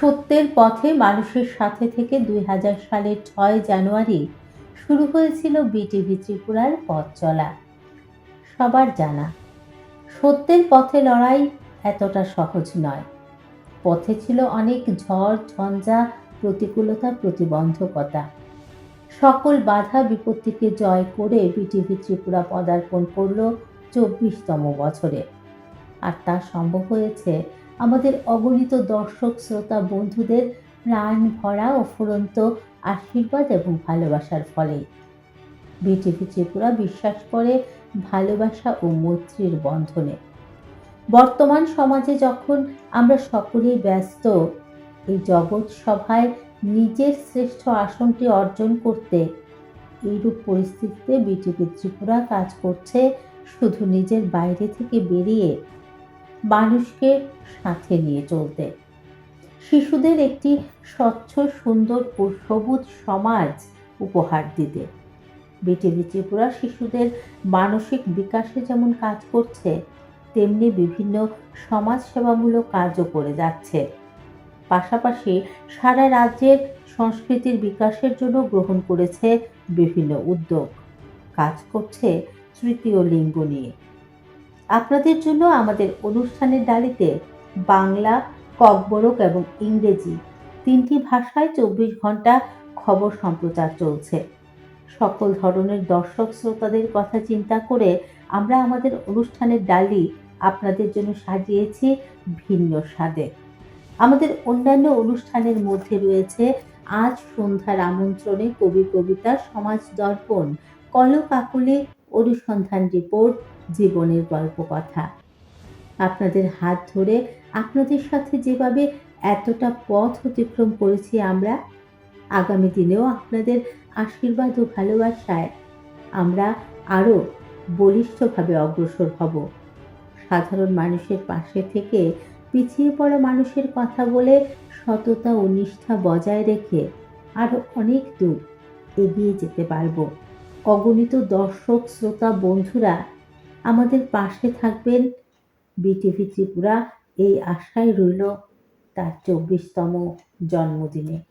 সত্যের পথে মানুষের সাথে থেকে দুই হাজার সালের ছয় জানুয়ারি শুরু হয়েছিল বিটিভি ত্রিপুরার পথ চলা। সবার জানা, সত্যের পথে লড়াই এতটা সহজ নয়। পথে ছিল অনেক ঝড়, ঝঞ্ঝা, প্রতিকূলতা, প্রতিবন্ধকতা। সকল বাধা বিপত্তিকে জয় করে বিটিভি ত্রিপুরা পদার্পণ করল চব্বিশতম বছরে। আর তা সম্ভব হয়েছে আমাদের অগণিত দর্শক, শ্রোতা, বন্ধুদের প্রাণ ভরা ও ফুরন্ত আশীর্বাদ এবং ভালোবাসার ফলেই বিটিভি ত্রিপুরা বিশ্বাস করে ভালোবাসা ও মৈত্রীর বন্ধনে। বর্তমান সমাজে যখন আমরা সকলেই ব্যস্ত, এই জগৎ সভায় নিজের শ্রেষ্ঠ আসনটি অর্জন করতে এইরূপ পরিস্থিতিতে বিটিভি ত্রিপুরা কাজ করছে, শুধু নিজের বাইরে থেকে বেরিয়ে মানুষকে সাথে নিয়ে চলতে। শিশুদের একটি স্বচ্ছ, সুন্দর ও সবুজ সমাজ উপহার দিতে। বিটিভি ত্রিপুরা শিশুদের মানসিক বিকাশে যেমন কাজ করছে, তেমনি বিভিন্ন সমাজসেবামূলক কাজও করে যাচ্ছে। পাশাপাশি সারা রাজ্যের সংস্কৃতির বিকাশের জন্য গ্রহণ করেছে বিভিন্ন উদ্যোগ। কাজ করছে তৃতীয় লিঙ্গ নিয়ে। আপনাদের জন্য আমাদের অনুষ্ঠানের ডালিতে বাংলা, ককবরক এবং ইংরেজি তিনটি ভাষায় চব্বিশ ঘণ্টা খবর সম্প্রচার চলছে। সকল ধরনের দর্শক শ্রোতাদের কথা চিন্তা করে আমরা আমাদের অনুষ্ঠানের ডালি আপনাদের জন্য সাজিয়েছি ভিন্ন স্বাদে। আমাদের অন্যান্য অনুষ্ঠানের মধ্যে রয়েছে আজ সন্ধ্যার আমন্ত্রণে কবি কবিতা সমাজ দর্পণ, কলকাকুলে অনুসন্ধান রিপোর্ট, জীবনের গল্প কথা আপনাদের হাত ধরে আপনাদের সাথে যেভাবে এতটা পথ অতিক্রম করেছি আমরা, আগামী দিনেও আপনাদের আশীর্বাদ ও ভালোবাসায় আমরা আরও বলিষ্ঠভাবে অগ্রসর হব। সাধারণ মানুষের পাশে থেকে পিছিয়ে পড়া মানুষের কথা বলে সততা ও নিষ্ঠা বজায় রেখে আরও অনেক দূর এগিয়ে যেতে পারব। অগণিত দর্শক, শ্রোতা, বন্ধুরা আমাদের পাশে থাকবেন বিটিভি ত্রিপুরা। এই আশায় রইল তার চব্বিশতম জন্মদিনে।